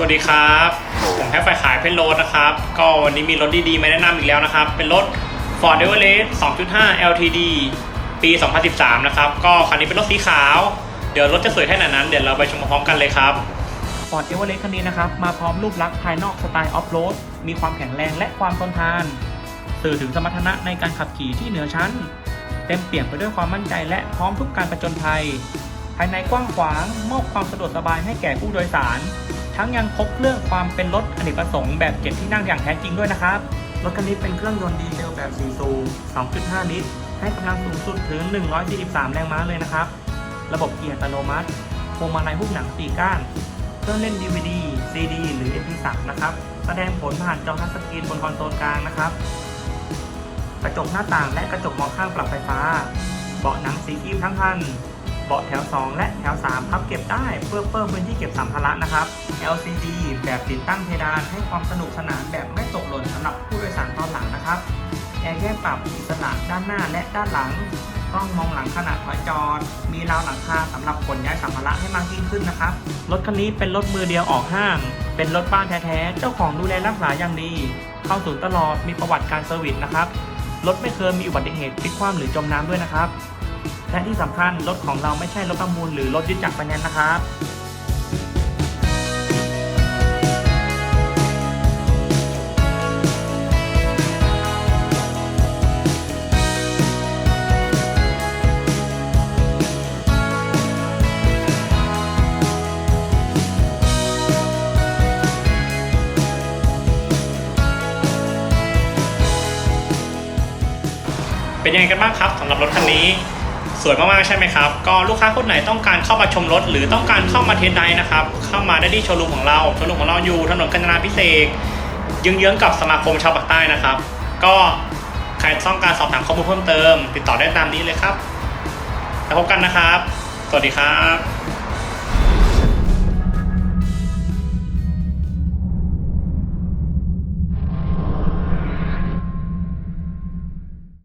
วัสดีครับ ผมแค่ไฟขายเพชรโรดนะครับ ก็วันนี้มีรถดีๆมาแนะนำอีกแล้วนะครับ เป็นรถ Ford Everest 2.5 LTD ปี 2013 นะครับ ก็คันนี้เป็นรถสีขาว เดี๋ยวรถจะสวยแค่ไหนนั้น เดี๋ยวเราไปชมพร้อมกันเลยครับฟอร์ดเอเวอเรสคันนี้นะครับ มาพร้อมรูปลักษณ์ภายนอกสไตล์ออฟโรด มีความแข็งแรงและความทนทาน สื่อถึงสมรรถนะในการขับขี่ที่เหนือชั้น เต็มเปี่ยมไปด้วยความมั่นใจและพร้อมทุกการประจนภัย ภายในกว้างขวางมอบความสะดวกสบายให้แก่ผู้โดยสาร ทั้งยังครบเรื่องความเป็นรถอเนกประสงค์แบบเจ็ดที่นั่งอย่างแท้จริงด้วยนะครับ รถคันนี้เป็นเครื่องยนต์ดีเซลแบบ4สูบ2.5 ลิตร ให้กำลังสูงสุดถึง 143 แรงม้าเลยนะครับ ระบบเกียร์อัตโนมัติพวงมาลัยหุ้มหนัง4ก้าน เครื่องเล่น DVD CD หรือ MP3 นะครับ แสดงผลผ่านจอทัชสกรีนบนคอนโซลกลางนะครับ กระจกหน้าต่างและกระจกมองข้างปรับไฟฟ้า เบาะหนังสีครีมทั้งคัน เบาะแถว 2 และแถว 3 พับเก็บได้เพื่อเพิ่มพื้นที่เก็บสัมภาระนะครับ LCD แบบติดตั้งเพดานให้ความสนุกสนานแบบไม่ตกหล่นสำหรับผู้โดยสารตอนหลังนะครับแอร์แยกปรับอิสระด้านหน้าและด้านหลังกล้องมองหลังขณะถอยจอด มีราวหลังคาสำหรับขนย้ายสัมภาระให้มากยิ่งขึ้นนะครับ รถคันนี้เป็นรถมือเดียวออกห้าง เป็นรถบ้านแท้ๆ เจ้าของดูแลรักษาอย่างดี เข้าศูนย์ตลอด มีประวัติการเซอร์วิสนะครับ รถไม่เคยมีอุบัติเหตุพลิกคว่ำหรือจมน้ำด้วยนะครับ และที่สำคัญรถของเราไม่ใช่รถประมูลหรือรถยึดจากไฟแนนซ์นะครับเป็นยังไงกันบ้างครับสำหรับรถคันนี้ สวยมากๆใช่ไหมครับ ก็ลูกค้าคนไหนต้องการเข้ามาชมรถ หรือต้องการเข้ามาเทสไดนะครับ เข้ามาได้ที่โชว์รูมของเราโชว์รูมของเราอยู่ถนนกาญจนาพิเศษกเยื้องๆกับสมาคมชาวปากใต้นะครับ ก็ใครต้องการสอบถามข้อมูลเพิ่มเติม ติดต่อได้ตามนี้เลยครับแล้วพบกันนะครับ สวัสดีครับ